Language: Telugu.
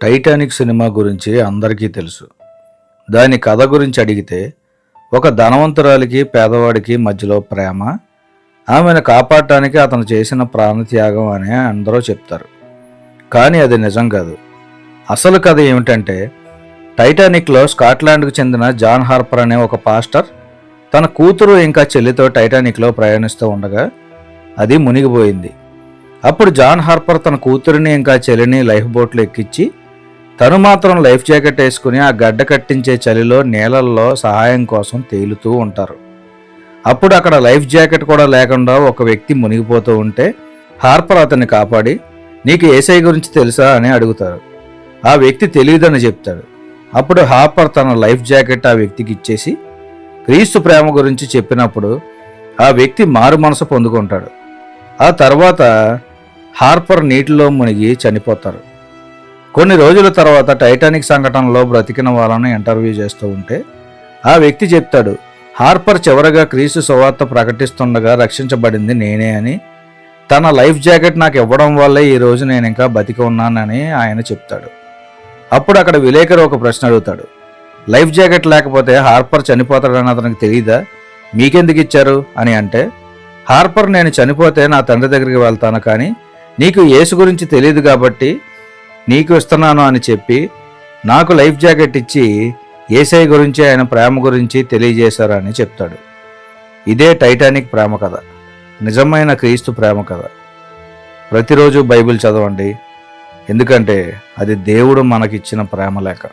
టైటానిక్ సినిమా గురించి అందరికీ తెలుసు. దాని కథ గురించి అడిగితే ఒక ధనవంతురాలికి పేదవాడికి మధ్యలో ప్రేమ ఆమెను కాపాడటానికి అతను చేసిన ప్రాణత్యాగం అని అందరూ చెప్తారు. కానీ అది నిజం కాదు. అసలు కథ ఏమిటంటే టైటానిక్లో స్కాట్లాండ్కు చెందిన జాన్ హార్పర్ అనే ఒక పాస్టర్ తన కూతురు ఇంకా చెల్లితో టైటానిక్లో ప్రయాణిస్తూ ఉండగా అది మునిగిపోయింది. అప్పుడు జాన్ హార్పర్ తన కూతురిని ఇంకా చెల్లిని లైఫ్ బోట్లో ఎక్కించి తను మాత్రం లైఫ్ జాకెట్ వేసుకుని ఆ గడ్డ కట్టించే చలిలో నీళ్ళల్లో సహాయం కోసం తేలుతూ ఉంటారు. అప్పుడు అక్కడ లైఫ్ జాకెట్ కూడా లేకుండా ఒక వ్యక్తి మునిగిపోతూ ఉంటే హార్పర్ అతన్ని కాపాడి నీకు ఏసై గురించి తెలుసా? అని అడుగుతారు. ఆ వ్యక్తి తెలియదని చెప్తాడు. అప్పుడు హార్పర్ తన లైఫ్ జాకెట్ ఆ వ్యక్తికి ఇచ్చేసి క్రీస్తు ప్రేమ గురించి చెప్పినప్పుడు ఆ వ్యక్తి మారు మనసు పొందుకుంటాడు. ఆ తర్వాత హార్పర్ నీటిలో మునిగి చనిపోతారు. కొన్ని రోజుల తర్వాత టైటానిక్ సంఘటనలో బ్రతికిన వాళ్ళని ఇంటర్వ్యూ చేస్తూ ఉంటే ఆ వ్యక్తి చెప్తాడు హార్పర్ చివరగా క్రీస్తు సువార్త ప్రకటిస్తుండగా రక్షించబడింది నేనే అని. తన లైఫ్ జాకెట్ నాకు ఇవ్వడం వల్లే ఈ రోజు నేను ఇంకా బతికి ఉన్నానని ఆయన చెప్తాడు. అప్పుడు అక్కడ విలేకరు ఒక ప్రశ్న అడుగుతాడు లైఫ్ జాకెట్ లేకపోతే హార్పర్ చనిపోతాడని అతనికి తెలియదా మీకెందుకు ఇచ్చారు? అని అంటే హార్పర్ నేను చనిపోతే నా తండ్రి దగ్గరికి వెళ్తాను కానీ నీకు యేసు గురించి తెలియదు కాబట్టి నీకు ఇస్తున్నాను అని చెప్పి నాకు లైఫ్ జాకెట్ ఇచ్చి ఏసఐ గురించి ఆయన ప్రేమ గురించి తెలియజేశారని చెప్తాడు. ఇదే టైటానిక్ ప్రేమ కథ నిజమైన క్రీస్తు ప్రేమ కథ. ప్రతిరోజు బైబిల్ చదవండి ఎందుకంటే అది దేవుడు మనకిచ్చిన ప్రేమ లేఖ